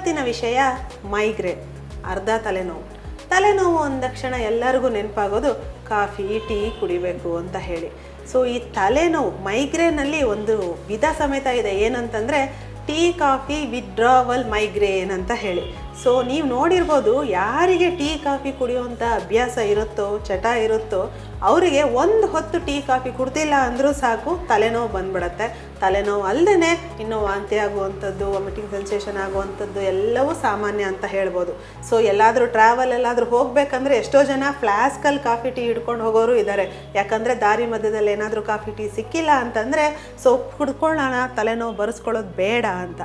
ಇವತ್ತಿನ ವಿಷಯ ಮೈಗ್ರೇನ್, ಅರ್ಧ ತಲೆನೋವು. ತಲೆನೋವು ಅಂದಕ್ಷಣ ಎಲ್ಲರಿಗೂ ನೆನಪಾಗೋದು ಕಾಫಿ, ಟೀ ಕುಡಿಬೇಕು ಅಂತ ಹೇಳಿ. ಸೊ ಈ ತಲೆನೋವು ಮೈಗ್ರೇನಲ್ಲಿ ಒಂದು ವಿಧ ಸಮೇತ ಇದೆ. ಏನಂತಂದರೆ, ಟೀ, ಕಾಫಿ ವಿಡ್ರಾವಲ್ ಮೈಗ್ರೇನ್ ಅಂತ ಹೇಳಿ. ಸೊ ನೀವು ನೋಡಿರ್ಬೋದು ಯಾರಿಗೆ ಟೀ, ಕಾಫಿ ಕುಡಿಯುವಂಥ ಅಭ್ಯಾಸ ಇರುತ್ತೋ, ಚಟ ಇರುತ್ತೋ, ಅವರಿಗೆ ಒಂದು ಹೊತ್ತು ಟೀ, ಕಾಫಿ ಕುಡ್ತಿಲ್ಲ ಅಂದರೂ ಸಾಕು, ತಲೆನೋವು ಬಂದ್ಬಿಡತ್ತೆ. ತಲೆನೋವು ಅಲ್ಲದೇ ಇನ್ನೂ ವಾಂತಿ ಆಗುವಂಥದ್ದು ವಾಮಿಟಿಂಗ್ ಸೆನ್ಸೇಷನ್ ಆಗುವಂಥದ್ದು ಎಲ್ಲವೂ ಸಾಮಾನ್ಯ ಅಂತ ಹೇಳ್ಬೋದು. ಸೊ ಎಲ್ಲಾದರೂ ಟ್ರಾವೆಲ್ ಎಲ್ಲಾದರೂ ಹೋಗಬೇಕಂದ್ರೆ ಎಷ್ಟೋ ಜನ ಫ್ಲಾಸ್ಕಲ್ಲಿ ಕಾಫಿ ಟೀ ಹಿಡ್ಕೊಂಡು ಹೋಗೋರು ಇದ್ದಾರೆ ಯಾಕಂದರೆ ದಾರಿ ಮಧ್ಯದಲ್ಲಿ ಏನಾದರೂ ಕಾಫಿ ಟೀ ಸಿಕ್ಕಿಲ್ಲ ಅಂತಂದರೆ ಸೊ ಕುಡ್ಕೊಳ್ಳೋಣ, ತಲೆನೋವು ಬರೆಸ್ಕೊಳ್ಳೋದು ಬೇಡ ಅಂತ.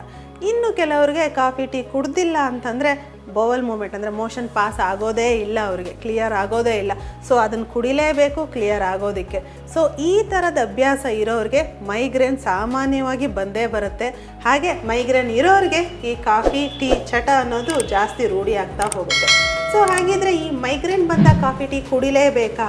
ಇನ್ನು ಕೆಲವ್ರಿಗೆ ಕಾಫಿ, ಟೀ ಕುಡ್ದಿಲ್ಲ ಅಂತಂದರೆ ಬೋವಲ್ ಮೂಮೆಂಟ್ ಅಂದರೆ ಮೋಷನ್ ಪಾಸ್ ಆಗೋದೇ ಇಲ್ಲ ಅವರಿಗೆ ಕ್ಲಿಯರ್ ಆಗೋದೇ ಇಲ್ಲ. ಸೊ ಅದನ್ನು ಕುಡಿಲೇಬೇಕು ಕ್ಲಿಯರ್ ಆಗೋದಕ್ಕೆ. ಸೊ ಈ ಥರದ ಅಭ್ಯಾಸ ಇರೋರಿಗೆ ಮೈಗ್ರೇನ್ ಸಾಮಾನ್ಯವಾಗಿ ಬಂದೇ ಬರುತ್ತೆ. ಹಾಗೆ ಮೈಗ್ರೇನ್ ಇರೋರಿಗೆ ಈ ಕಾಫಿ, ಟೀ, ಚಟ ಅನ್ನೋದು ಜಾಸ್ತಿ ರೂಢಿ ಆಗ್ತಾ ಹೋಗುತ್ತೆ. ಸೊ ಹಾಗಿದ್ರೆ ಈ ಮೈಗ್ರೇನ್ ಬಂದ ಕಾಫಿ, ಟೀ ಕುಡಿಲೇಬೇಕಾ?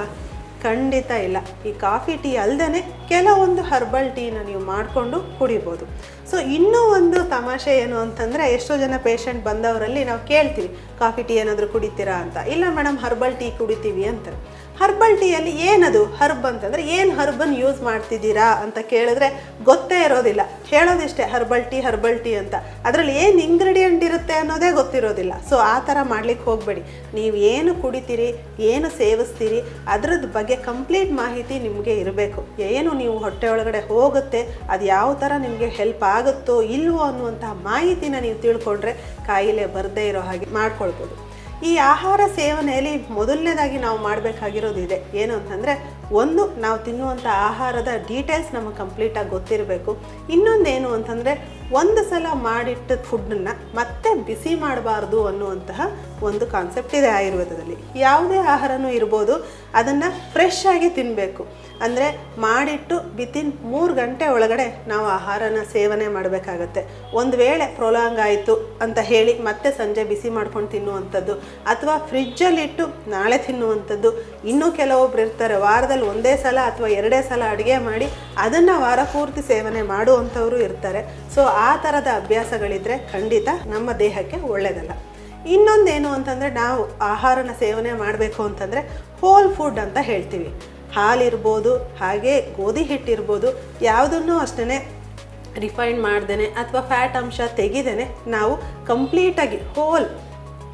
ಖಂಡಿತ ಇಲ್ಲ. ಈ ಕಾಫಿ ಟೀ ಅಲ್ಲದೇ ಕೆಲವೊಂದು ಹರ್ಬಲ್ ಟೀನ ನೀವು ಮಾಡಿಕೊಂಡು ಕುಡಿಬೋದು. ಸೊ ಇನ್ನೂ ಒಂದು ತಮಾಷೆ ಏನು ಅಂತಂದರೆ, ಎಷ್ಟೋ ಜನ ಪೇಷಂಟ್ ಬಂದವರಲ್ಲಿ ನಾವು ಕೇಳ್ತೀವಿ, ಕಾಫಿ ಟೀ ಏನಾದರೂ ಕುಡಿತೀರಾ ಅಂತ? ಇಲ್ಲ ಮೇಡಮ್ ಹರ್ಬಲ್ ಟೀ ಕುಡಿತೀವಿ ಅಂತಾರೆ. ಹರ್ಬಲ್ ಟೀಯಲ್ಲಿ ಏನದು ಹರ್ಬ್ ಅಂತಂದರೆ ಏನು ಹರ್ಬನ್ನು ಯೂಸ್ ಮಾಡ್ತಿದ್ದೀರಾ ಅಂತ ಕೇಳಿದ್ರೆ ಗೊತ್ತೇ ಇರೋದಿಲ್ಲ. ಹೇಳೋದಿಷ್ಟೇ ಹರ್ಬಲ್ ಟೀ ಹರ್ಬಲ್ ಟೀ ಅಂತ. ಅದರಲ್ಲಿ ಏನು ಇಂಗ್ರೀಡಿಯೆಂಟ್ ಇರುತ್ತೆ ಅನ್ನೋದೇ ಗೊತ್ತಿರೋದಿಲ್ಲ. ಸೊ ಆ ಥರ ಮಾಡ್ಲಿಕ್ಕೆ ಹೋಗಬೇಡಿ. ನೀವು ಏನು ಕುಡಿತೀರಿ, ಏನು ಸೇವಿಸ್ತೀರಿ ಅದ್ರದ್ದು ಬಗ್ಗೆ ಕಂಪ್ಲೀಟ್ ಮಾಹಿತಿ ನಿಮಗೆ ಇರಬೇಕು. ಏನು ನೀವು ಹೊಟ್ಟೆ ಒಳಗಡೆ ಹೋಗುತ್ತೆ, ಅದು ಯಾವ ಥರ ನಿಮಗೆ ಹೆಲ್ಪ್ ಆಗುತ್ತೋ, ಇಲ್ವೋ ಅನ್ನುವಂತಹ ಮಾಹಿತಿನ ನೀವು ತಿಳ್ಕೊಂಡ್ರೆ ಕಾಯಿಲೆ ಬರದೇ ಇರೋ ಹಾಗೆ ಮಾಡ್ಕೊಳ್ಬೋದು. ಈ ಆಹಾರ ಸೇವನೆಯಲ್ಲಿ ಮೊದಲನೇದಾಗಿ ನಾವು ಮಾಡಬೇಕಾಗಿರೋದು ಇದೆ. ಏನು ಅಂತಂದರೆ, ಒಂದು, ನಾವು ತಿನ್ನುವಂಥ ಆಹಾರದ ಡೀಟೇಲ್ಸ್ ನಮಗೆ ಕಂಪ್ಲೀಟಾಗಿ ಗೊತ್ತಿರಬೇಕು. ಇನ್ನೊಂದೇನು ಅಂತಂದರೆ ಒಂದು ಸಲ ಮಾಡಿಟ್ಟ ಫುಡ್ಡನ್ನು ಮತ್ತೆ ಬಿಸಿ ಮಾಡಬಾರ್ದು ಅನ್ನುವಂತಹ ಒಂದು ಕಾನ್ಸೆಪ್ಟ್ ಇದೆ ಆಯುರ್ವೇದದಲ್ಲಿ. ಯಾವುದೇ ಆಹಾರನೂ ಇರ್ಬೋದು, ಅದನ್ನು ಫ್ರೆಶ್ ಆಗಿ ತಿನ್ನಬೇಕು ಅಂದರೆ ಮಾಡಿಟ್ಟು ವಿತಿನ್ ಮೂರು ಗಂಟೆ ಒಳಗಡೆ ನಾವು ಆಹಾರನ ಸೇವನೆ ಮಾಡಬೇಕಾಗತ್ತೆ. ಒಂದು ವೇಳೆ ಪ್ರೊಲಾಂಗ್ ಆಯಿತು ಅಂತ ಹೇಳಿ ಮತ್ತೆ ಸಂಜೆ ಬಿಸಿ ಮಾಡ್ಕೊಂಡು ತಿನ್ನುವಂಥದ್ದು, ಅಥವಾ ಫ್ರಿಜ್ಜಲ್ಲಿಟ್ಟು ನಾಳೆ ತಿನ್ನುವಂಥದ್ದು, ಇನ್ನೂ ಕೆಲವೊಬ್ರು ಇರ್ತಾರೆ, ವಾರದಲ್ಲಿ ಒಂದೇ ಸಲ ಅಥವಾ ಎರಡೇ ಸಲ ಅಡುಗೆ ಮಾಡಿ ಅದನ್ನು ವಾರ ಪೂರ್ತಿ ಸೇವನೆ ಮಾಡುವಂಥವರು ಇರ್ತಾರೆ. ಸೊ ಆ ಥರದ ಅಭ್ಯಾಸಗಳಿದ್ರೆ ಖಂಡಿತ ನಮ್ಮ ದೇಹಕ್ಕೆ ಒಳ್ಳೆಯದಲ್ಲ ಇನ್ನೊಂದೇನು ಅಂತಂದರೆ ನಾವು ಆಹಾರನ ಸೇವನೆ ಮಾಡಬೇಕು ಅಂತಂದರೆ ಹೋಲ್ ಫುಡ್ ಅಂತ ಹೇಳ್ತೀವಿ. ಹಾಲಿರ್ಬೋದು, ಹಾಗೆ ಗೋಧಿ ಹಿಟ್ಟಿರ್ಬೋದು, ಯಾವುದನ್ನು ಅಷ್ಟೇ ರಿಫೈನ್ ಮಾಡ್ದೇನೆ ಅಥವಾ ಫ್ಯಾಟ್ ಅಂಶ ತೆಗಿದೇನೆ ನಾವು ಕಂಪ್ಲೀಟಾಗಿ ಹೋಲ್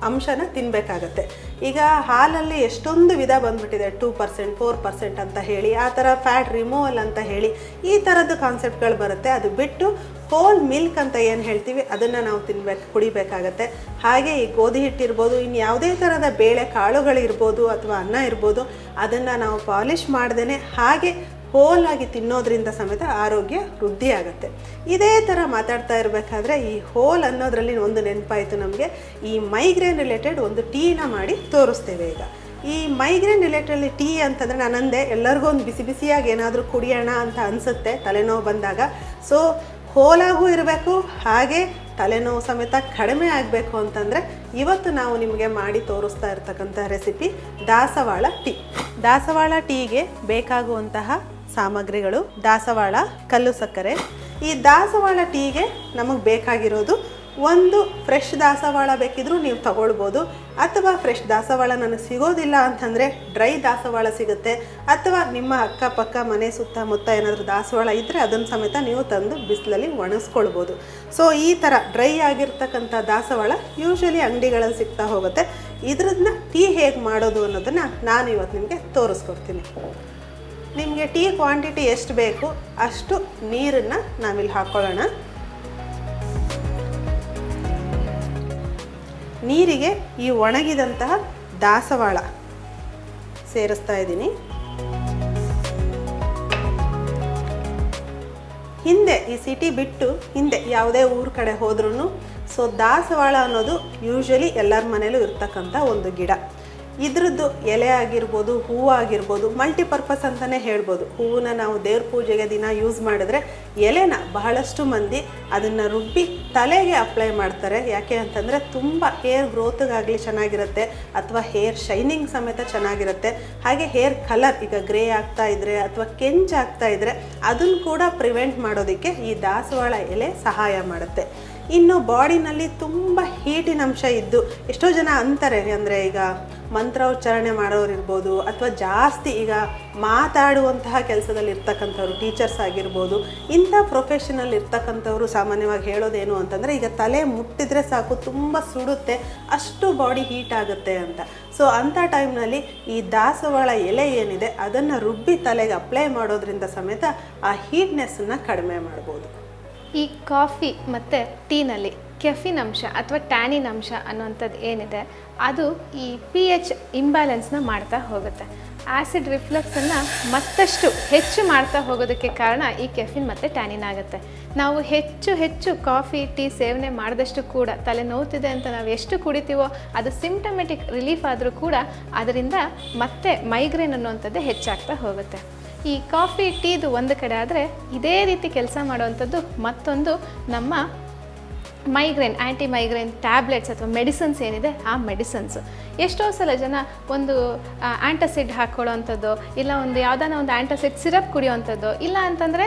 ಅಂಶನ ತಿನ್ನಬೇಕಾಗತ್ತೆ ಈಗ ಹಾಲಲ್ಲಿ ಎಷ್ಟೊಂದು ವಿಧ ಬಂದ್ಬಿಟ್ಟಿದೆ ಟೂ ಪರ್ಸೆಂಟ್ ಫೋರ್ ಪರ್ಸೆಂಟ್ ಅಂತ ಹೇಳಿ, ಆ ಥರ ಫ್ಯಾಟ್ ರಿಮೂವಲ್ ಅಂತ ಹೇಳಿ ಈ ಥರದ್ದು ಕಾನ್ಸೆಪ್ಟ್ಗಳು ಬರುತ್ತೆ. ಅದು ಬಿಟ್ಟು ಹೋಲ್ ಮಿಲ್ಕ್ ಅಂತ ಏನು ಹೇಳ್ತೀವಿ, ಅದನ್ನು ನಾವು ತಿನ್ಬೇಕು, ಕುಡಿಬೇಕಾಗತ್ತೆ. ಹಾಗೆ ಈ ಗೋಧಿ ಹಿಟ್ಟಿರ್ಬೋದು ಇನ್ನು ಯಾವುದೇ ಥರದ ಬೇಳೆ, ಕಾಳುಗಳಿರ್ಬೋದು ಅಥವಾ ಅನ್ನ ಇರ್ಬೋದು, ಅದನ್ನು ನಾವು ಪಾಲಿಷ್ ಮಾಡ್ದೇ ಹಾಗೆ ಹೋಲಾಗಿ ತಿನ್ನೋದ್ರಿಂದ ಸಮೇತ ಆರೋಗ್ಯ ವೃದ್ಧಿ ಆಗುತ್ತೆ ಇದೇ ಥರ ಮಾತಾಡ್ತಾ ಇರಬೇಕಾದ್ರೆ, ಈ ಹೋಲ್ ಅನ್ನೋದರಲ್ಲಿ ಒಂದು ನೆನಪಾಯಿತು ನಮಗೆ. ಈ ಮೈಗ್ರೇನ್ ರಿಲೇಟೆಡ್ ಒಂದು ಟೀನ ಮಾಡಿ ತೋರಿಸ್ತೇವೆ ಈಗ. ಈ ಮೈಗ್ರೇನ್ ರಿಲೇಟೆಡ್ ಟೀ ಅಂತಂದರೆ ನಾನಂದೆ, ಎಲ್ಲರಿಗೂ ಒಂದು ಬಿಸಿ ಬಿಸಿಯಾಗಿ ಏನಾದರೂ ಕುಡಿಯೋಣ ಅಂತ ಅನಿಸುತ್ತೆ, ತಲೆನೋವು ಬಂದಾಗ. ಸೊ ಹೋಲಾಗೂ ಇರಬೇಕು, ಹಾಗೆ ತಲೆನೋವು ಸಮೇತ ಕಡಿಮೆ ಆಗಬೇಕು ಅಂತಂದರೆ ಇವತ್ತು ನಾವು ನಿಮಗೆ ಮಾಡಿ ತೋರಿಸ್ತಾ ಇರ್ತಕ್ಕಂಥ ರೆಸಿಪಿ ದಾಸವಾಳ ಟೀ. ದಾಸವಾಳ ಟೀಗೆ ಬೇಕಾಗುವಂತಹ ಸಾಮಗ್ರಿಗಳು ದಾಸವಾಳ, ಕಲ್ಲು ಸಕ್ಕರೆ. ಈ ದಾಸವಾಳ ಟೀಗೆ ನಮಗೆ ಬೇಕಾಗಿರೋದು ಒಂದು ಫ್ರೆಶ್ ದಾಸವಾಳ ಬೇಕಿದ್ರೂ ನೀವು ತಗೊಳ್ಬೋದು. ಅಥವಾ ಫ್ರೆಶ್ ದಾಸವಾಳ ನನಗೆ ಸಿಗೋದಿಲ್ಲ ಅಂತಂದರೆ ಡ್ರೈ ದಾಸವಾಳ ಸಿಗುತ್ತೆ. ಅಥವಾ ನಿಮ್ಮ ಅಕ್ಕಪಕ್ಕ, ಮನೆ ಸುತ್ತಮುತ್ತ ಏನಾದರೂ ದಾಸವಾಳ ಇದ್ದರೆ ಅದನ್ನು ಸಮೇತ ನೀವು ತಂದು ಬಿಸಿಲಲ್ಲಿ ಒಣಗಿಸ್ಕೊಳ್ಬೋದು ಸೊ ಈ ಥರ ಡ್ರೈ ಆಗಿರ್ತಕ್ಕಂಥ ದಾಸವಾಳ ಯೂಶ್ವಲಿ ಅಂಗಡಿಗಳಲ್ಲಿ ಸಿಗ್ತಾ ಹೋಗುತ್ತೆ. ಇದ್ರದನ್ನ ಟೀ ಹೇಗೆ ಮಾಡೋದು ಅನ್ನೋದನ್ನು ನಾನು ಇವತ್ತು ನಿಮಗೆ ತೋರಿಸ್ಕೊಡ್ತೀನಿ. ನಿಮಗೆ ಟೀ ಕ್ವಾಂಟಿಟಿ ಎಷ್ಟು ಬೇಕು ಅಷ್ಟು ನೀರನ್ನು ನಾವಿಲ್ಲಿ ಹಾಕ್ಕೊಳ್ಳೋಣ ನೀರಿಗೆ ಈ ಒಣಗಿದಂತಹ ದಾಸವಾಳ ಸೇರಿಸ್ತಾ ಇದ್ದೀನಿ. ಹಿಂದೆ ಈ ಸಿಟಿ ಬಿಟ್ಟು ಹಿಂದೆ ಯಾವುದೇ ಊರ ಕಡೆ ಹೋದ್ರೂ ಸೊ ದಾಸವಾಳ ಅನ್ನೋದು ಯೂಶ್ವಲಿ ಎಲ್ಲರ ಮನೇಲೂ ಇರ್ತಕ್ಕಂಥ ಒಂದು ಗಿಡ. ಇದ್ರದ್ದು ಎಲೆ ಆಗಿರ್ಬೋದು ಹೂವು ಆಗಿರ್ಬೋದು ಮಲ್ಟಿಪರ್ಪಸ್ ಅಂತಲೇ ಹೇಳ್ಬೋದು. ಹೂವನ್ನ ನಾವು ದೇವ್ರ ಪೂಜೆಗೆ ದಿನ ಯೂಸ್ ಮಾಡಿದ್ರೆ ಎಲೆನ ಬಹಳಷ್ಟು ಮಂದಿ ಅದನ್ನು ರುಬ್ಬಿ ತಲೆಗೆ ಅಪ್ಲೈ ಮಾಡ್ತಾರೆ. ಯಾಕೆ ಅಂತಂದರೆ ತುಂಬ ಹೇರ್ ಗ್ರೋತ್ಗಾಗಲಿ ಚೆನ್ನಾಗಿರುತ್ತೆ, ಅಥವಾ ಹೇರ್ ಶೈನಿಂಗ್ ಸಮೇತ ಚೆನ್ನಾಗಿರುತ್ತೆ. ಹಾಗೆ ಹೇರ್ ಕಲರ್ ಈಗ ಗ್ರೇ ಆಗ್ತಾ ಇದ್ರೆ ಅಥವಾ ಕೆಂಚಾಗ್ತಾ ಇದ್ರೆ ಅದನ್ನು ಕೂಡ ಪ್ರಿವೆಂಟ್ ಮಾಡೋದಕ್ಕೆ ಈ ದಾಸವಾಳ ಎಲೆ ಸಹಾಯ ಮಾಡುತ್ತೆ. ಇನ್ನು ಬಾಡಿನಲ್ಲಿ ತುಂಬ ಹೀಟಿನ ಅಂಶ ಇದ್ದು ಎಷ್ಟೋ ಜನ ಅಂತಾರೆ, ಅಂದರೆ ಈಗ ಮಂತ್ರೋಚ್ಚಾರಣೆ ಮಾಡೋರಿರ್ಬೋದು ಅಥವಾ ಜಾಸ್ತಿ ಈಗ ಮಾತಾಡುವಂತಹ ಕೆಲಸದಲ್ಲಿ ಇರ್ತಕ್ಕಂಥವ್ರು ಟೀಚರ್ಸ್ ಆಗಿರ್ಬೋದು, ಇಂಥ ಪ್ರೊಫೆಷನಲ್ ಇರ್ತಕ್ಕಂಥವ್ರು ಸಾಮಾನ್ಯವಾಗಿ ಹೇಳೋದೇನು ಅಂತಂದರೆ, ಈಗ ತಲೆ ಮುಟ್ಟಿದ್ರೆ ಸಾಕು, ತುಂಬ ಸುಡುತ್ತೆ, ಅಷ್ಟು ಬಾಡಿ ಹೀಟ್ ಆಗುತ್ತೆ ಅಂತ. ಸೊ ಅಂಥ ಟೈಮ್ನಲ್ಲಿ ಈ ದಾಸವಾಳ ಎಲೆ ಏನಿದೆ, ಅದನ್ನು ರುಬ್ಬಿ ತಲೆಗೆ ಅಪ್ಲೈ ಮಾಡೋದ್ರಿಂದ ಸಮೇತ ಆ ಹೀಟ್ನೆಸ್ಸನ್ನು ಕಡಿಮೆ ಮಾಡ್ಬೋದು. ಈ ಕಾಫಿ ಮತ್ತು ಟೀನಲ್ಲಿ ಕೆಫಿನ್ ಅಂಶ ಅಥವಾ ಟ್ಯಾನಿನ್ ಅಂಶ ಅನ್ನುವಂಥದ್ದು ಏನಿದೆ, ಅದು ಈ ಪಿ ಎಚ್ ಇಂಬ್ಯಾಲೆನ್ಸ್ನ ಮಾಡ್ತಾ ಹೋಗುತ್ತೆ. ಆ್ಯಸಿಡ್ ರಿಫ್ಲಕ್ಸನ್ನು ಮತ್ತಷ್ಟು ಹೆಚ್ಚು ಮಾಡ್ತಾ ಹೋಗೋದಕ್ಕೆ ಕಾರಣ ಈ ಕೆಫಿನ್ ಮತ್ತು ಟ್ಯಾನಿನ್ ಆಗುತ್ತೆ. ನಾವು ಹೆಚ್ಚು ಹೆಚ್ಚು ಕಾಫಿ, ಟೀ ಸೇವನೆ ಮಾಡಿದಷ್ಟು ಕೂಡ ತಲೆ ನೋವುತ್ತಿದೆ ಅಂತ ನಾವು ಎಷ್ಟು ಕುಡಿತೀವೋ ಅದು ಸಿಂಟಮೆಟಿಕ್ ರಿಲೀಫ್ ಆದರೂ ಕೂಡ ಅದರಿಂದ ಮತ್ತೆ ಮೈಗ್ರೇನ್ ಅನ್ನುವಂಥದ್ದು ಹೆಚ್ಚಾಗ್ತಾ ಹೋಗುತ್ತೆ. ಈ ಕಾಫಿ ಟೀದು ಒಂದು ಕಡೆ ಆದರೆ ಇದೇ ರೀತಿ ಕೆಲಸ ಮಾಡುವಂಥದ್ದು ಮತ್ತೊಂದು ನಮ್ಮ ಮೈಗ್ರೇನ್ ಆ್ಯಂಟಿ ಮೈಗ್ರೇನ್ ಟ್ಯಾಬ್ಲೆಟ್ಸ್ ಅಥವಾ ಮೆಡಿಸನ್ಸ್ ಏನಿದೆ, ಆ ಮೆಡಿಸನ್ಸು ಎಷ್ಟೋ ಸಲ ಜನ ಒಂದು ಆ್ಯಂಟಸಿಡ್ ಹಾಕ್ಕೊಳ್ಳೋವಂಥದ್ದು ಇಲ್ಲ ಒಂದು ಯಾವುದಾನ ಒಂದು ಆ್ಯಂಟಸಿಡ್ ಸಿರಪ್ ಕುಡಿಯೋವಂಥದ್ದು, ಇಲ್ಲ ಅಂತಂದರೆ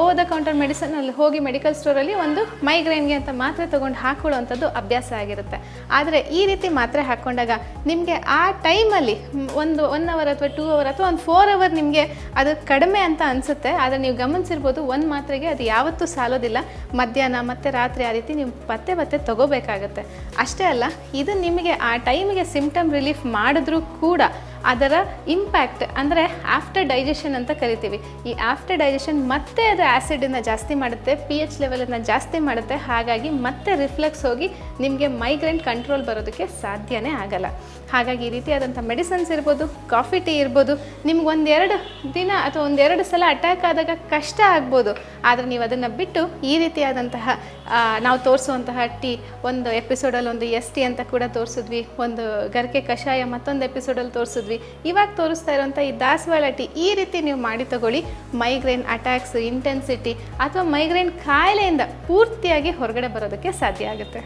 ಓವರ್ ದ ಕೌಂಟರ್ ಮೆಡಿಸನಲ್ಲಿ ಹೋಗಿ ಮೆಡಿಕಲ್ ಸ್ಟೋರಲ್ಲಿ ಒಂದು ಮೈಗ್ರೇನ್ಗೆ ಅಂತ ಮಾತ್ರೆ ತೊಗೊಂಡು ಹಾಕ್ಕೊಳ್ಳೋವಂಥದ್ದು ಅಭ್ಯಾಸ ಆಗಿರುತ್ತೆ. ಆದರೆ ಈ ರೀತಿ ಮಾತ್ರೆ ಹಾಕ್ಕೊಂಡಾಗ ನಿಮಗೆ ಆ ಟೈಮಲ್ಲಿ ಒಂದು ಒನ್ ಅವರ್ ಅಥವಾ ಟೂ ಅವರ್ ಅಥವಾ ಒಂದು ಫೋರ್ ಅವರ್ ನಿಮಗೆ ಅದು ಕಡಿಮೆ ಅಂತ ಅನಿಸುತ್ತೆ, ಆದರೆ ನೀವು ಗಮನಿಸಿರ್ಬೋದು, ಒಂದು ಮಾತ್ರೆಗೆ ಅದು ಯಾವತ್ತೂ ಸಾಲೋದಿಲ್ಲ. ಮಧ್ಯಾಹ್ನ ಮತ್ತು ರಾತ್ರಿ ಆ ರೀತಿ ನೀವು ಪತ್ತೆ ಪತ್ತೆ ತಗೋಬೇಕಾಗತ್ತೆ. ಅಷ್ಟೇ ಅಲ್ಲ, ಇದು ನಿಮಗೆ ಆ ಟೈಮಿಗೆ ಸಿಂಪ್ಟಮ್ ರಿಲೀಫ್ ಮಾಡಿದ್ರೂ ಕೂಡ ಅದರ ಇಂಪ್ಯಾಕ್ಟ್ ಅಂದರೆ ಆಫ್ಟರ್ ಡೈಜೆಷನ್ ಅಂತ ಕರಿತೀವಿ. ಈ ಆಫ್ಟರ್ ಡೈಜೆಷನ್ ಮತ್ತೆ ಅದು ಆ್ಯಸಿಡನ್ನು ಜಾಸ್ತಿ ಮಾಡುತ್ತೆ, ಪಿ ಎಚ್ ಲೆವೆಲನ್ನು ಜಾಸ್ತಿ ಮಾಡುತ್ತೆ, ಹಾಗಾಗಿ ಮತ್ತೆ ರಿಫ್ಲೆಕ್ಸ್ ಹೋಗಿ ನಿಮಗೆ ಮೈಗ್ರೇನ್ ಕಂಟ್ರೋಲ್ ಬರೋದಕ್ಕೆ ಸಾಧ್ಯನೇ ಆಗಲ್ಲ. ಹಾಗಾಗಿ ಈ ರೀತಿಯಾದಂಥ ಮೆಡಿಸನ್ಸ್ ಇರ್ಬೋದು, ಕಾಫಿ ಟೀ ಇರ್ಬೋದು, ನಿಮ್ಗೆ ಒಂದೆರಡು ದಿನ ಅಥವಾ ಒಂದೆರಡು ಸಲ ಅಟ್ಯಾಕ್ ಆದಾಗ ಕಷ್ಟ ಆಗ್ಬೋದು. ಆದರೆ ನೀವು ಅದನ್ನು ಬಿಟ್ಟು ಈ ರೀತಿಯಾದಂತಹ ನಾವು ತೋರಿಸುವಂತಹ ಟೀ, ಒಂದು ಎಪಿಸೋಡಲ್ಲಿ ಒಂದು ಎಸ್ ಟಿ ಅಂತ ಕೂಡ ತೋರಿಸಿದ್ವಿ, ಒಂದು ಗರಿಕೆ ಕಷಾಯ ಮತ್ತೊಂದು ಎಪಿಸೋಡಲ್ಲಿ ತೋರಿಸಿದ್ವಿ. ಇವಾಗ ತೋರಿಸ್ತಾ ಇರುವಂಥ ಈ ದಾಸವಾಳ ಟೀ ಈ ರೀತಿ ನೀವು ಮಾಡಿ ತಗೊಳ್ಳಿ. ಮೈಗ್ರೇನ್ ಅಟ್ಯಾಕ್ಸ್, ಇಂಟೆನ್ಸಿಟಿ ಅಥವಾ ಮೈಗ್ರೇನ್ ಕಾಯಿಲೆಯಿಂದ ಪೂರ್ತಿಯಾಗಿ ಹೊರಗಡೆ ಬರೋದಕ್ಕೆ ಸಾಧ್ಯ ಆಗುತ್ತೆ.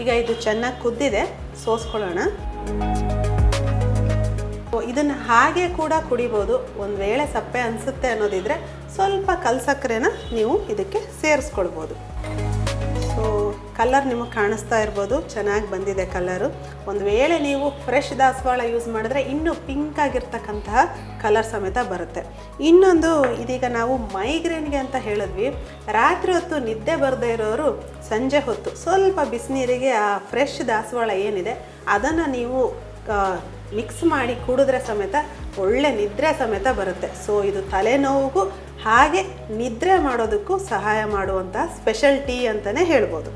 ಈಗ ಇದು ಚೆನ್ನಾಗಿ ಕುದ್ದಿದೆ, ಸೋಸ್ಕೊಳ್ಳೋಣ. ಇದನ್ನು ಹಾಗೆ ಕೂಡ ಕುಡಿಬೋದು. ಒಂದು ವೇಳೆ ಸಪ್ಪೆ ಅನಿಸುತ್ತೆ ಅನ್ನೋದಿದ್ರೆ ಸ್ವಲ್ಪ ಕಲ್ಸಕ್ಕರೆನ ನೀವು ಇದಕ್ಕೆ ಸೇರಿಸ್ಕೊಳ್ಬೋದು. ಸೊ ಕಲರ್ ನಿಮಗೆ ಕಾಣಿಸ್ತಾ ಇರ್ಬೋದು. ಚೆನ್ನಾಗಿ ಬಂದಿದೆ ಕಲರು ಒಂದು ವೇಳೆ ನೀವು ಫ್ರೆಶ್ ದಾಸವಾಳ ಯೂಸ್ ಮಾಡಿದ್ರೆ ಇನ್ನೂ ಪಿಂಕ್ ಆಗಿರ್ತಕ್ಕಂತಹ ಕಲರ್ ಸಮೇತ ಬರುತ್ತೆ. ಇನ್ನೊಂದು, ಇದೀಗ ನಾವು ಮೈಗ್ರೇನ್ಗೆ ಅಂತ ಹೇಳಿದ್ವಿ. ರಾತ್ರಿ ಹೊತ್ತು ನಿದ್ದೆ ಬರದೇ ಇರೋರು ಸಂಜೆ ಹೊತ್ತು ಸ್ವಲ್ಪ ಬಿಸಿನೀರಿಗೆ ಆ ಫ್ರೆಶ್ ದಾಸವಾಳ ಏನಿದೆ, ಅದನ್ನು ನೀವು ಮಿಕ್ಸ್ ಮಾಡಿ ಕುಡಿದ್ರೆ ಸಮೇತ ಒಳ್ಳೆ ನಿದ್ರೆ ಸಮೇತ ಬರುತ್ತೆ. ಸೊ ಇದು ತಲೆನೋವಿಗೂ ಹಾಗೆ ನಿದ್ರೆ ಮಾಡೋದಕ್ಕೂ ಸಹಾಯ ಮಾಡುವಂತಹ ಸ್ಪೆಷಲ್ ಟೀ ಅಂತಲೇ ಹೇಳ್ಬೋದು.